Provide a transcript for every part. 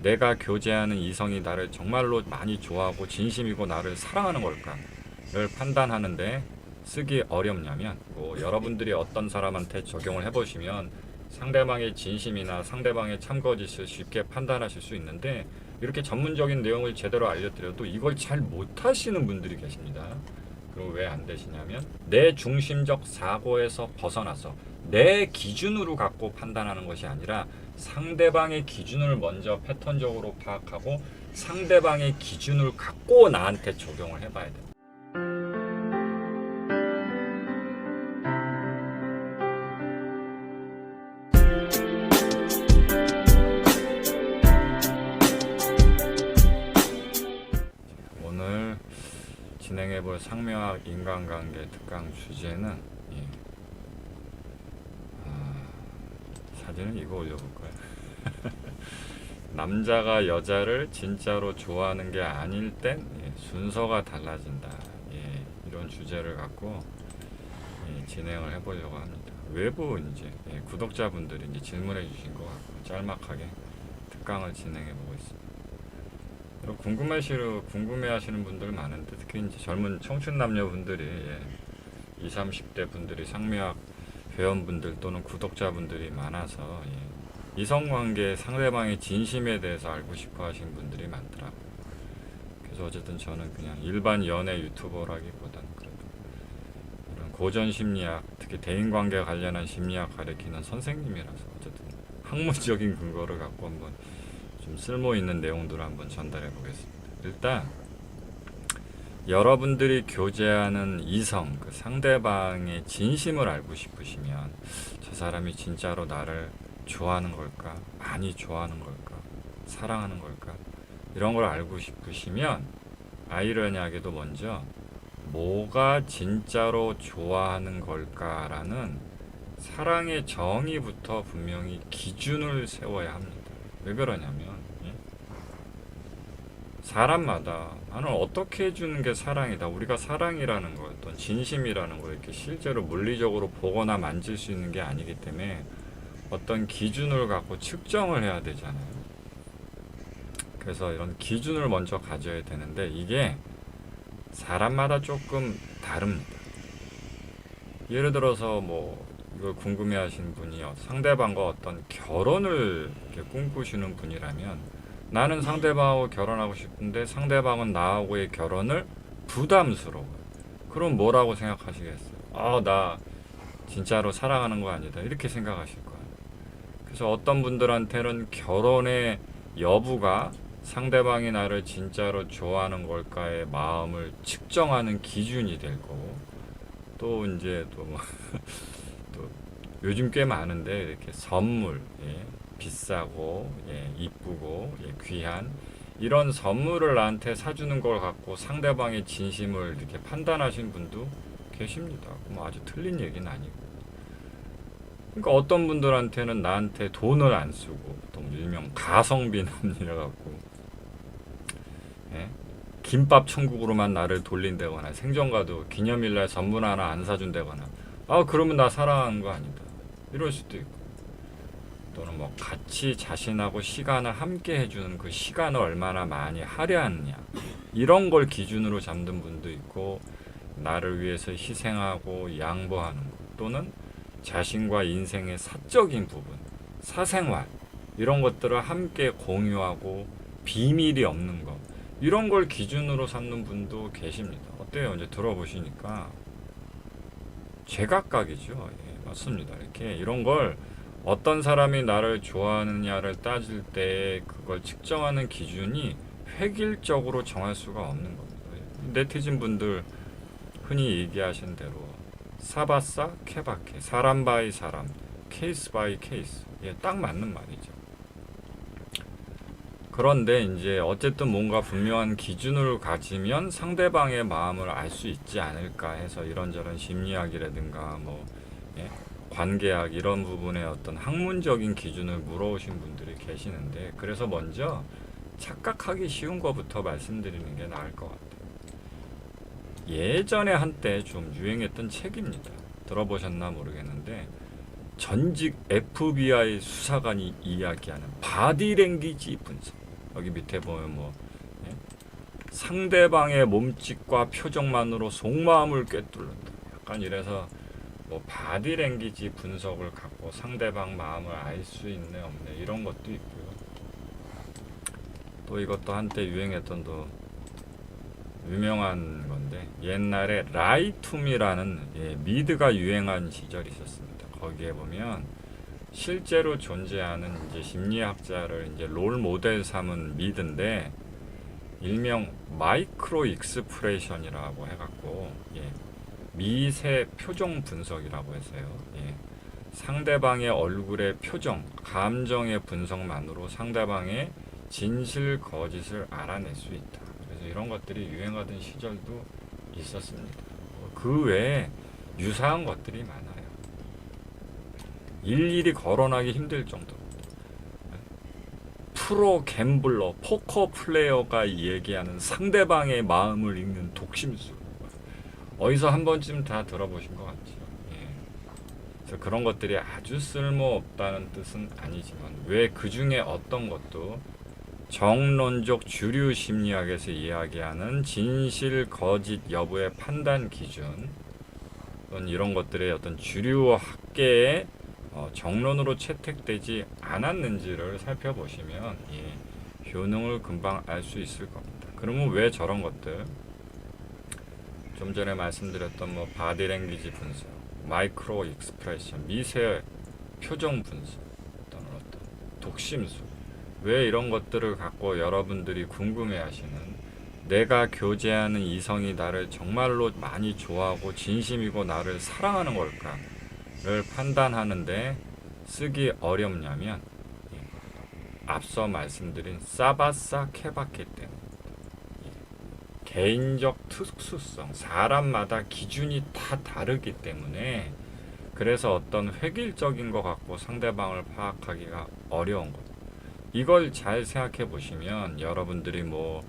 내가 교제하는 이성이 나를 정말로 많이 좋아하고 진심이고 나를 사랑하는 걸까를 판단하는데 쓰기 어렵냐면 뭐 여러분들이 어떤 사람한테 적용을 해보시면 상대방의 진심이나 상대방의 참거짓을 쉽게 판단하실 수 있는데 이렇게 전문적인 내용을 제대로 알려드려도 이걸 잘 못하시는 분들이 계십니다. 그럼 왜안 되시냐면 내 중심적 사고에서 벗어나서 내 기준으로 갖고 판단하는 것이 아니라 상대방의 기준을 먼저 패턴적으로 파악하고 상대방의 기준을 갖고 나한테 적용을 해봐야 돼. 진행해볼 상명학 인간관계 특강 주제는 예. 아, 사진은 이거 올려볼 거야. 남자가 여자를 진짜로 좋아하는 게 아닐 땐 예, 순서가 달라진다. 예, 이런 주제를 갖고 예, 진행을 해보려고 합니다. 외부 이제 예, 구독자분들이 이제 질문해 주신 것 같고 짤막하게 특강을 진행해 보고 있습니다. 궁금하시는 궁금해하시는 분들 많은데 특히 이제 젊은 청춘 남녀분들이 예, 20, 30대 분들이 상미학 회원분들 또는 구독자분들이 많아서 예, 이성관계 상대방의 진심에 대해서 알고 싶어하시는 분들이 많더라고요. 그래서 어쨌든 저는 그냥 일반 연애 유튜버라기보다는 그래도 이런 고전 심리학 특히 대인관계 관련한 심리학 가르치는 선생님이라서 어쨌든 학문적인 근거를 갖고 한번 좀 쓸모 있는 내용들을 한번 전달해 보겠습니다. 일단 여러분들이 교제하는 이성, 그 상대방의 진심을 알고 싶으시면 저 사람이 진짜로 나를 좋아하는 걸까, 많이 좋아하는 걸까, 사랑하는 걸까 이런 걸 알고 싶으시면 아이러니하게도 먼저 뭐가 진짜로 좋아하는 걸까라는 사랑의 정의부터 분명히 기준을 세워야 합니다. 왜 그러냐면 예? 사람마다 나는 어떻게 해주는 게 사랑이다. 우리가 사랑이라는 거, 어떤 진심이라는 거 이렇게 실제로 물리적으로 보거나 만질 수 있는 게 아니기 때문에 어떤 기준을 갖고 측정을 해야 되잖아요. 그래서 이런 기준을 먼저 가져야 되는데 이게 사람마다 조금 다릅니다. 예를 들어서 뭐 이걸 궁금해하시는 분이 상대방과 어떤 결혼을 꿈꾸시는 분이라면 나는 상대방하고 결혼하고 싶은데 상대방은 나하고의 결혼을 부담스러워. 그럼 뭐라고 생각하시겠어요? 아, 나 진짜로 사랑하는 거 아니다. 이렇게 생각하실 거예요. 그래서 어떤 분들한테는 결혼의 여부가 상대방이 나를 진짜로 좋아하는 걸까의 마음을 측정하는 기준이 될 거고 또 이제 또, 뭐 또 요즘 꽤 많은데 이렇게 선물 예, 비싸고 예, 이쁘고 예, 귀한 이런 선물을 나한테 사주는 걸 갖고 상대방의 진심을 이렇게 판단하신 분도 계십니다. 뭐 아주 틀린 얘기는 아니고. 그러니까 어떤 분들한테는 나한테 돈을 안 쓰고 또 일명 가성비 남이라 갖고 예? 김밥 천국으로만 나를 돌린다거나 생전가도 기념일날 선물 하나 안 사준다거나 아 그러면 나 사랑하는 거 아니다 이럴 수도 있고 또는 뭐 같이 자신하고 시간을 함께 해주는 그 시간을 얼마나 많이 할애하느냐 이런 걸 기준으로 잡는 분도 있고 나를 위해서 희생하고 양보하는 것 또는 자신과 인생의 사적인 부분 사생활 이런 것들을 함께 공유하고 비밀이 없는 것 이런 걸 기준으로 삼는 분도 계십니다. 어때요? 이제 들어보시니까 제각각이죠. 예, 맞습니다. 이렇게 이런 걸 어떤 사람이 나를 좋아하느냐를 따질 때 그걸 측정하는 기준이 획일적으로 정할 수가 없는 겁니다. 네티즌 분들 흔히 얘기하신 대로 사바사 케바케 사람 바이 사람 케이스 바이 케이스 예, 딱 맞는 말이죠. 그런데 이제 어쨌든 뭔가 분명한 기준을 가지면 상대방의 마음을 알 수 있지 않을까 해서 이런저런 심리학이라든가 뭐 예, 관계학 이런 부분의 어떤 학문적인 기준을 물어오신 분들이 계시는데 그래서 먼저 착각하기 쉬운 것부터 말씀드리는 게 나을 것 같아요. 예전에 한때 좀 유행했던 책입니다. 들어보셨나 모르겠는데 전직 FBI 수사관이 이야기하는 바디랭귀지 분석. 여기 밑에 보면 뭐 예? 상대방의 몸짓과 표정만으로 속마음을 꿰뚫는다. 약간 이래서 뭐 바디랭귀지 분석을 갖고 상대방 마음을 알 수 있네 없네 이런 것도 있고요. 또 이것도 한때 유행했던 또 유명한 건데 옛날에 라이툼이라는 예, 미드가 유행한 시절이 있었습니다. 거기에 보면 실제로 존재하는 이제 심리학자를 이제 롤 모델 삼은 미드인데 일명 마이크로 익스프레션이라고 해갖고 예, 미세 표정 분석이라고 해서요. 예, 상대방의 얼굴의 표정, 감정의 분석만으로 상대방의 진실 거짓을 알아낼 수 있다. 그래서 이런 것들이 유행하던 시절도 있었습니다. 어, 그 외에 유사한 것들이 많아요. 일일이 거론하기 힘들 정도. 프로 갬블러, 포커 플레이어가 얘기하는 상대방의 마음을 읽는 독심술. 어디서 한 번쯤 다 들어보신 것 같죠. 예. 그래서 그런 것들이 아주 쓸모없다는 뜻은 아니지만 왜 그 중에 어떤 것도 정론적 주류 심리학에서 이야기하는 진실 거짓 여부의 판단 기준 또는 이런 것들의 어떤 주류 학계의 어, 정론으로 채택되지 않았는지를 살펴보시면 예, 효능을 금방 알 수 있을 겁니다. 그러면 왜 저런 것들 좀 전에 말씀드렸던 뭐 바디랭귀지 분석, 마이크로 익스프레션, 미세 표정 분석, 어떤 어떤 독심술 왜 이런 것들을 갖고 여러분들이 궁금해하시는 내가 교제하는 이성이 나를 정말로 많이 좋아하고 진심이고 나를 사랑하는 걸까를 판단하는데 쓰기 어렵냐면 예, 앞서 말씀드린 사바사 케바케 때문에 개인적 특수성, 사람마다 기준이 다 다르기 때문에 그래서 어떤 획일적인 것 같고 상대방을 파악하기가 어려운 것. 이걸 잘 생각해 보시면 여러분들이 뭐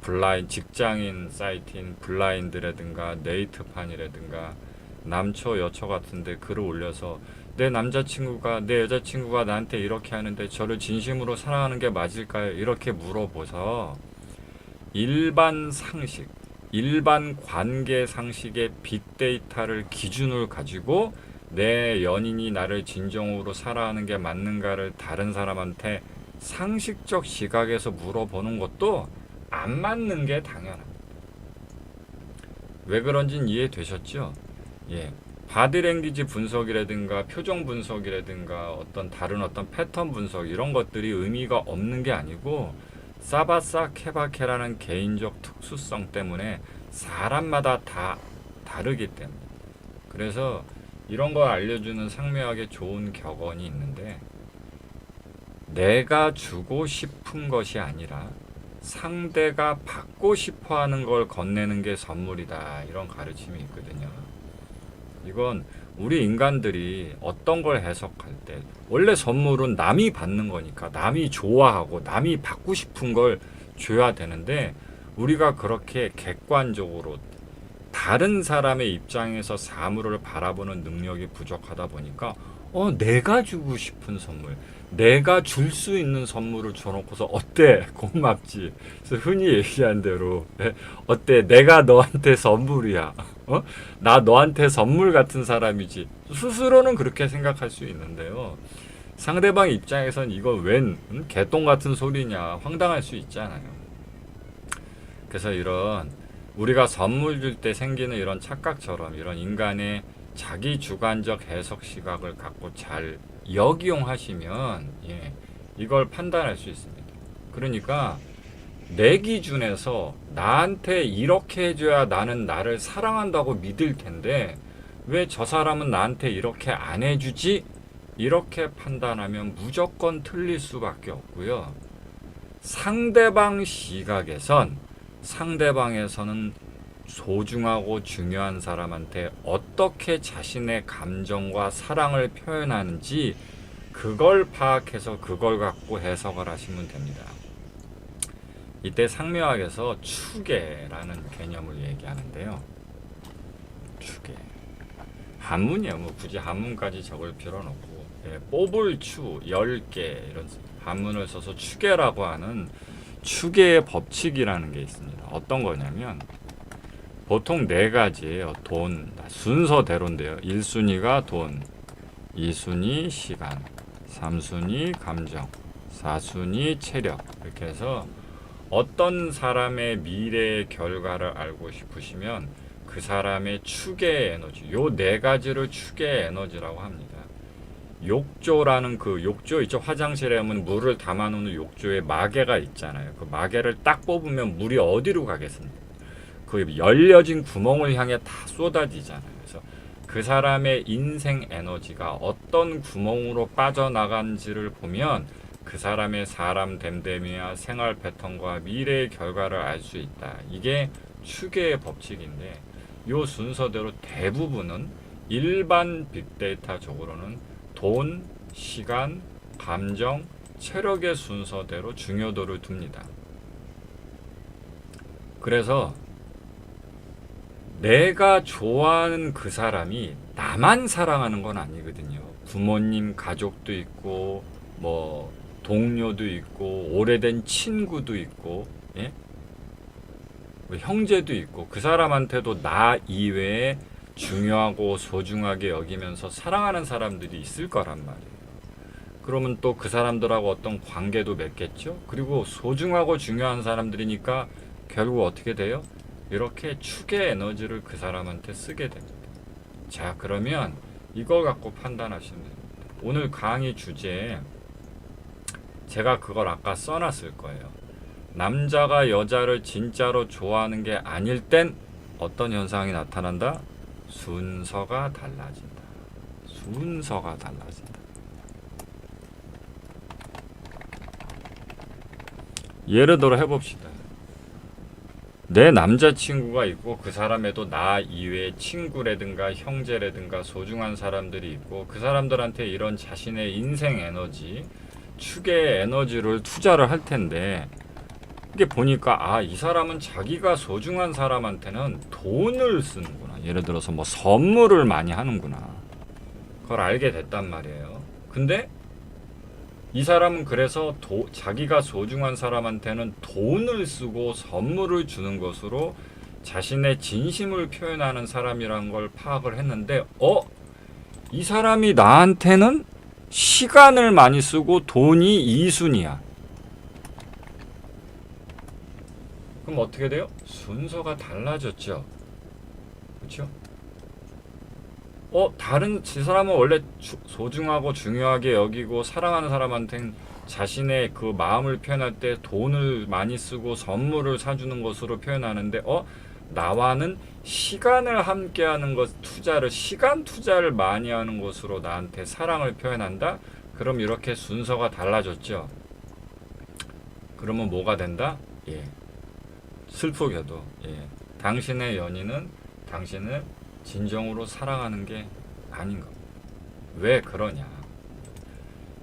블라인 직장인 사이트인 블라인드라든가 네이트판이라든가 남초 여초 같은데 글을 올려서 내 남자친구가 내 여자친구가 나한테 이렇게 하는데 저를 진심으로 사랑하는 게 맞을까요? 이렇게 물어보서 일반 상식, 일반 관계 상식의 빅데이터를 기준을 가지고 내 연인이 나를 진정으로 사랑하는 게 맞는가를 다른 사람한테 상식적 시각에서 물어보는 것도 안 맞는 게 당연합니다. 왜 그런지는 이해되셨죠? 예. 바디랭귀지 분석이라든가 표정 분석이라든가 어떤 다른 어떤 패턴 분석 이런 것들이 의미가 없는 게 아니고 사바사 케바케라는 개인적 특수성 때문에 사람마다 다 다르기 때문에 그래서 이런 걸 알려주는 상묘하게 좋은 격언이 있는데 내가 주고 싶은 것이 아니라 상대가 받고 싶어 하는 걸 건네는 게 선물이다. 이런 가르침이 있거든요. 이건 우리 인간들이 어떤 걸 해석할 때 원래 선물은 남이 받는 거니까 남이 좋아하고 남이 받고 싶은 걸 줘야 되는데 우리가 그렇게 객관적으로 다른 사람의 입장에서 사물을 바라보는 능력이 부족하다 보니까 어 내가 주고 싶은 선물 내가 줄 수 있는 선물을 줘놓고서 어때? 고맙지. 그래서 흔히 얘기한 대로 에, 어때? 내가 너한테 선물이야. 어? 나 너한테 선물 같은 사람이지. 스스로는 그렇게 생각할 수 있는데요. 상대방 입장에선 이거 웬 음? 개똥 같은 소리냐 황당할 수 있잖아요. 그래서 이런 우리가 선물 줄 때 생기는 이런 착각처럼 이런 인간의 자기 주관적 해석 시각을 갖고 잘 역이용하시면 예, 이걸 판단할 수 있습니다. 그러니까 내 기준에서 나한테 이렇게 해줘야 나는 나를 사랑한다고 믿을 텐데 왜 저 사람은 나한테 이렇게 안 해주지? 이렇게 판단하면 무조건 틀릴 수밖에 없고요. 상대방 시각에선 상대방에서는 소중하고 중요한 사람한테 어떻게 자신의 감정과 사랑을 표현하는지 그걸 파악해서 그걸 갖고 해석을 하시면 됩니다. 이때 상묘학에서 추계라는 개념을 얘기하는데요. 추계. 한문이요. 뭐 굳이 한문까지 적을 필요는 없고 예, 뽑을 추, 10개 이런 한문을 써서 추계라고 하는 추계의 법칙이라는 게 있습니다. 어떤 거냐면 보통 네 가지예요. 돈 순서대로인데요. 1순위가 돈, 2순위 시간, 3순위 감정, 4순위 체력 이렇게 해서 어떤 사람의 미래의 결과를 알고 싶으시면 그 사람의 추계의 에너지 요 네 가지를 추계의 에너지라고 합니다. 욕조라는 그 욕조 있죠 화장실에 하면 물을 담아놓는 욕조에 마개가 있잖아요. 그 마개를 딱 뽑으면 물이 어디로 가겠습니까? 그 열려진 구멍을 향해 다 쏟아지잖아요. 그래서 그 사람의 인생 에너지가 어떤 구멍으로 빠져나간지를 보면 그 사람의 사람 됨됨이와 생활 패턴과 미래의 결과를 알 수 있다. 이게 추계의 법칙인데 요 순서대로 대부분은 일반 빅데이터적으로는 돈, 시간, 감정, 체력의 순서대로 중요도를 둡니다. 그래서 내가 좋아하는 그 사람이 나만 사랑하는 건 아니거든요. 부모님, 가족도 있고, 뭐, 동료도 있고, 오래된 친구도 있고, 예? 뭐 형제도 있고, 그 사람한테도 나 이외에 중요하고 소중하게 여기면서 사랑하는 사람들이 있을 거란 말이에요. 그러면 또 그 사람들하고 어떤 관계도 맺겠죠? 그리고 소중하고 중요한 사람들이니까 결국 어떻게 돼요? 이렇게 축의 에너지를 그 사람한테 쓰게 됩니다. 자, 그러면 이걸 갖고 판단하시면 됩니다. 오늘 강의 주제에 제가 그걸 아까 써놨을 거예요. 남자가 여자를 진짜로 좋아하는 게 아닐 땐 어떤 현상이 나타난다? 순서가 달라진다. 순서가 달라진다. 예를 들어 해봅시다. 내 남자친구가 있고 그 사람에도 나 이외의 친구라든가 형제라든가 소중한 사람들이 있고 그 사람들한테 이런 자신의 인생 에너지, 축의 에너지를 투자를 할 텐데 이게 보니까 아 이 사람은 자기가 소중한 사람한테는 돈을 쓰는구나. 예를 들어서 뭐 선물을 많이 하는구나. 그걸 알게 됐단 말이에요. 근데 이 사람은 그래서 도, 자기가 소중한 사람한테는 돈을 쓰고 선물을 주는 것으로 자신의 진심을 표현하는 사람이란 걸 파악을 했는데, 어? 이 사람이 나한테는 시간을 많이 쓰고 돈이 2순위야. 그럼 어떻게 돼요? 순서가 달라졌죠. 그렇죠? 어 다른 지 사람은 원래 주- 소중하고 중요하게 여기고 사랑하는 사람한테는 자신의 그 마음을 표현할 때 돈을 많이 쓰고 선물을 사주는 것으로 표현하는데 어 나와는 시간을 함께 하는 것 투자를 시간 투자를 많이 하는 것으로 나한테 사랑을 표현한다. 그럼 이렇게 순서가 달라졌죠. 그러면 뭐가 된다? 예. 슬프게도 예. 당신의 연인은 당신을 진정으로 사랑하는 게 아닌 겁니다. 왜 그러냐?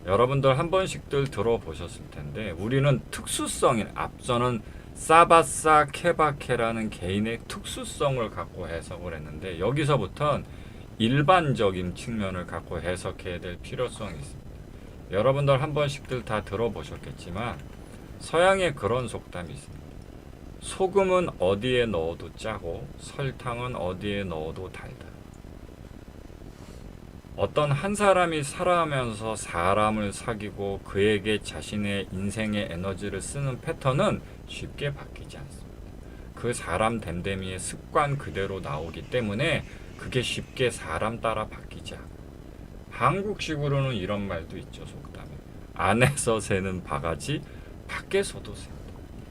여러분들 한 번씩들 들어보셨을 텐데 우리는 특수성이 앞서는 사바사 케바케라는 개인의 특수성을 갖고 해석을 했는데 여기서부터는 일반적인 측면을 갖고 해석해야 될 필요성이 있습니다. 여러분들 한 번씩들 다 들어보셨겠지만 서양에 그런 속담이 있습니다. 소금은 어디에 넣어도 짜고 설탕은 어디에 넣어도 달다. 어떤 한 사람이 살아가면서 사람을 사귀고 그에게 자신의 인생의 에너지를 쓰는 패턴은 쉽게 바뀌지 않습니다. 그 사람 됨됨이의 습관 그대로 나오기 때문에 그게 쉽게 사람 따라 바뀌지 않아. 한국식으로는 이런 말도 있죠, 속담에. 안에서 새는 바가지, 밖에서도 샌다.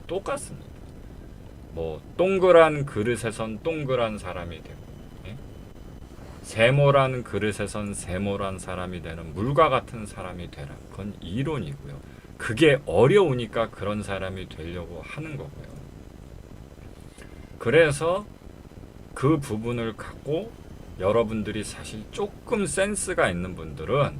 똑같습니다. 뭐 동그란 그릇에선 동그란 사람이 되고 예? 세모란 그릇에선 세모란 사람이 되는 물과 같은 사람이 되라. 그건 이론이고요. 그게 어려우니까 그런 사람이 되려고 하는 거고요. 그래서 그 부분을 갖고 여러분들이 사실 조금 센스가 있는 분들은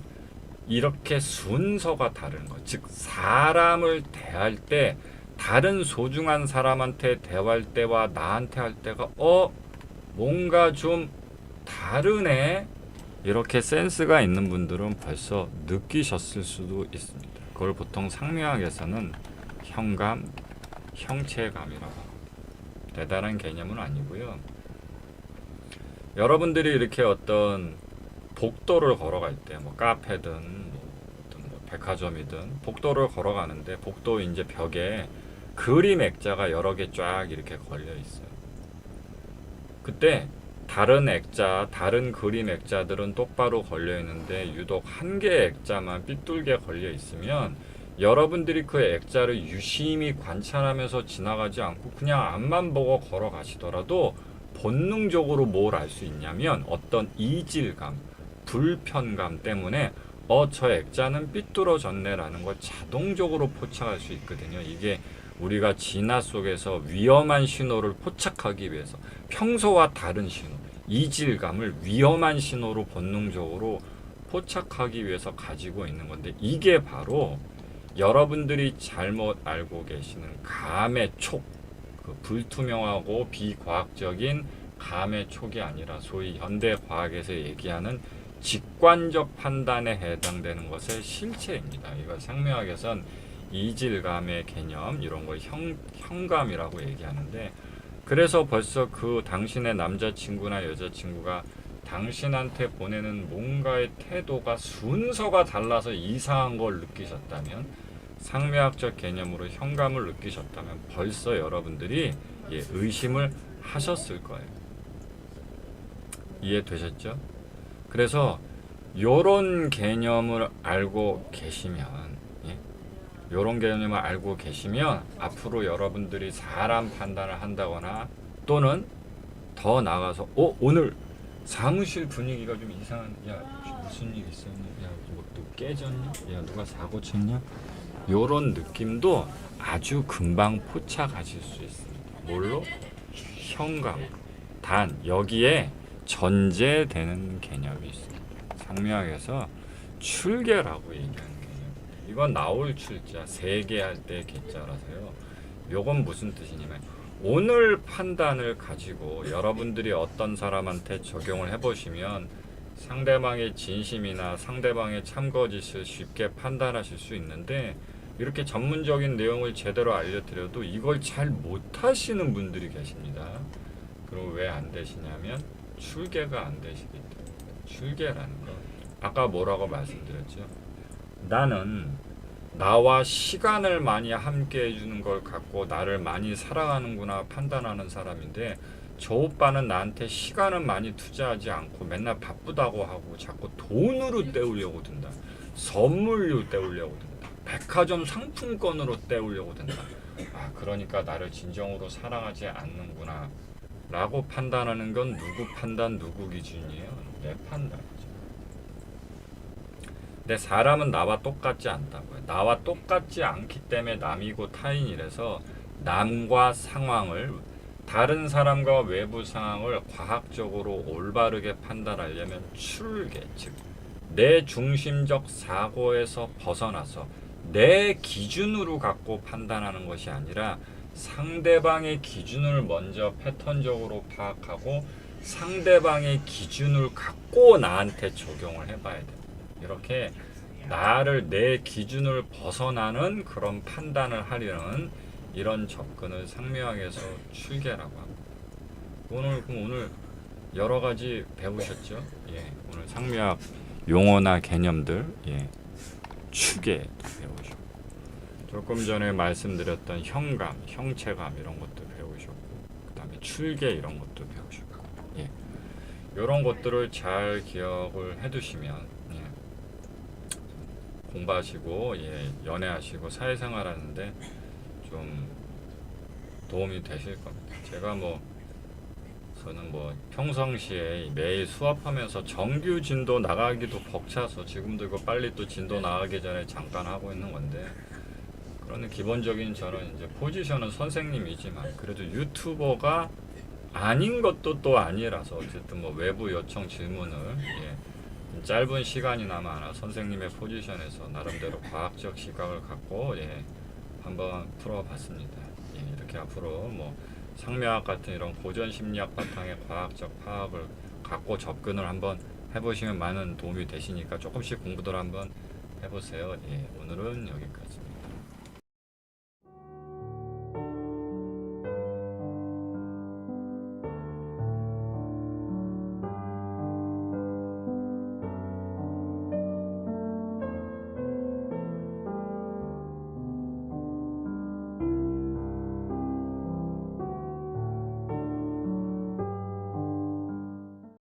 이렇게 순서가 다른 것, 즉 사람을 대할 때 다른 소중한 사람한테 대화할 때와 나한테 할 때가 어 뭔가 좀 다르네 이렇게 센스가 있는 분들은 벌써 느끼셨을 수도 있습니다. 그걸 보통 상명학에서는 현감, 형체감이라고. 대단한 개념은 아니고요. 여러분들이 이렇게 어떤 복도를 걸어갈 때, 뭐 카페든 뭐 어떤 뭐 백화점이든 복도를 걸어가는데 복도 이제 벽에 그림 액자가 여러 개 쫙 이렇게 걸려 있어요. 그때 다른 액자, 다른 그림 액자들은 똑바로 걸려 있는데 유독 한 개의 액자만 삐뚤게 걸려 있으면 여러분들이 그 액자를 유심히 관찰하면서 지나가지 않고 그냥 앞만 보고 걸어가시더라도 본능적으로 뭘 알 수 있냐면 어떤 이질감, 불편감 때문에 어, 저 액자는 삐뚤어졌네라는 걸 자동적으로 포착할 수 있거든요. 이게 우리가 진화 속에서 위험한 신호를 포착하기 위해서 평소와 다른 신호, 이질감을 위험한 신호로 본능적으로 포착하기 위해서 가지고 있는 건데 이게 바로 여러분들이 잘못 알고 계시는 감의 촉, 그 불투명하고 비과학적인 감의 촉이 아니라 소위 현대 과학에서 얘기하는 직관적 판단에 해당되는 것의 실체입니다. 이걸 상명학에선 이질감의 개념 이런 걸 형, 형감이라고 얘기하는데 그래서 벌써 그 당신의 남자친구나 여자친구가 당신한테 보내는 뭔가의 태도가 순서가 달라서 이상한 걸 느끼셨다면 상명학적 개념으로 현감을 느끼셨다면 벌써 여러분들이 예, 의심을 하셨을 거예요. 이해되셨죠? 그래서 요런 개념을 알고 계시면 예? 요런 개념을 알고 계시면 앞으로 여러분들이 사람 판단을 한다거나 또는 더 나가서 어 오늘 사무실 분위기가 좀 이상한 야 무슨 일 있었냐? 야뭐또 깨졌냐? 야 누가 사고 쳤냐? 요런 느낌도 아주 금방 포착하실 수 있습니다. 뭘로? 현감 단 여기에 전제되는 개념이 있습니다. 상명학에서 출계라고 개념 이건 나올 출자 세계할 때 개자라서요 요건 무슨 뜻이냐면 오늘 판단을 가지고 여러분들이 어떤 사람한테 적용을 해보시면 상대방의 진심이나 상대방의 참거짓을 쉽게 판단하실 수 있는데 이렇게 전문적인 내용을 제대로 알려드려도 이걸 잘 못하시는 분들이 계십니다. 그럼 왜 안 되시냐면 출계가 안 되시기 때문에 출계라는 거 아까 뭐라고 말씀드렸죠? 나는 나와 시간을 많이 함께 해주는 걸 갖고 나를 많이 사랑하는구나 판단하는 사람인데 저 오빠는 나한테 시간은 많이 투자하지 않고 맨날 바쁘다고 하고 자꾸 돈으로 때우려고 든다. 선물로 때우려고 든다. 백화점 상품권으로 때우려고 든다. 아, 그러니까 나를 진정으로 사랑하지 않는구나. 라고 판단하는 건 누구 판단, 누구 기준이에요? 내 판단이죠. 근데 사람은 나와 똑같지 않다고요. 나와 똑같지 않기 때문에 남이고 타인이라서 남과 상황을 다른 사람과 외부 상황을 과학적으로 올바르게 판단하려면 출계 즉 내 중심적 사고에서 벗어나서 내 기준으로 갖고 판단하는 것이 아니라 상대방의 기준을 먼저 패턴적으로 파악하고 상대방의 기준을 갖고 나한테 적용을 해봐야 돼. 이렇게 나를 내 기준을 벗어나는 그런 판단을 하려는 이런 접근을 상명학에서 출계라고 합니다. 오늘 그럼 오늘 여러 가지 배우셨죠? 예, 오늘 상명학 용어나 개념들 예, 추계도 배우셨고 조금 전에 말씀드렸던 현감, 형체감 이런 것도 배우셨고 그다음에 출계 이런 것도 배우셨고 예, 이런 것들을 잘 기억을 해두시면 예, 공부하시고 예, 연애하시고 사회생활 하는데 좀 도움이 되실 겁니다. 제가 뭐 저는 뭐 평상시에 매일 수업하면서 정규 진도 나가기도 벅차서 지금도 이거 빨리 또 진도 나가기 전에 잠깐 하고 있는 건데 그러는 기본적인 저는 이제 포지션은 선생님이지만 그래도 유튜버가 아닌 것도 또 아니라서 어쨌든 뭐 외부 요청 질문을 예, 짧은 시간이나마 선생님의 포지션에서 나름대로 과학적 시각을 갖고 예, 한번 풀어봤습니다. 예, 이렇게 앞으로 뭐 상명학 같은 이런 고전 심리학 바탕의 과학적 파악을 갖고 접근을 한번 해보시면 많은 도움이 되시니까 조금씩 공부들 한번 해보세요. 예, 오늘은 여기까지.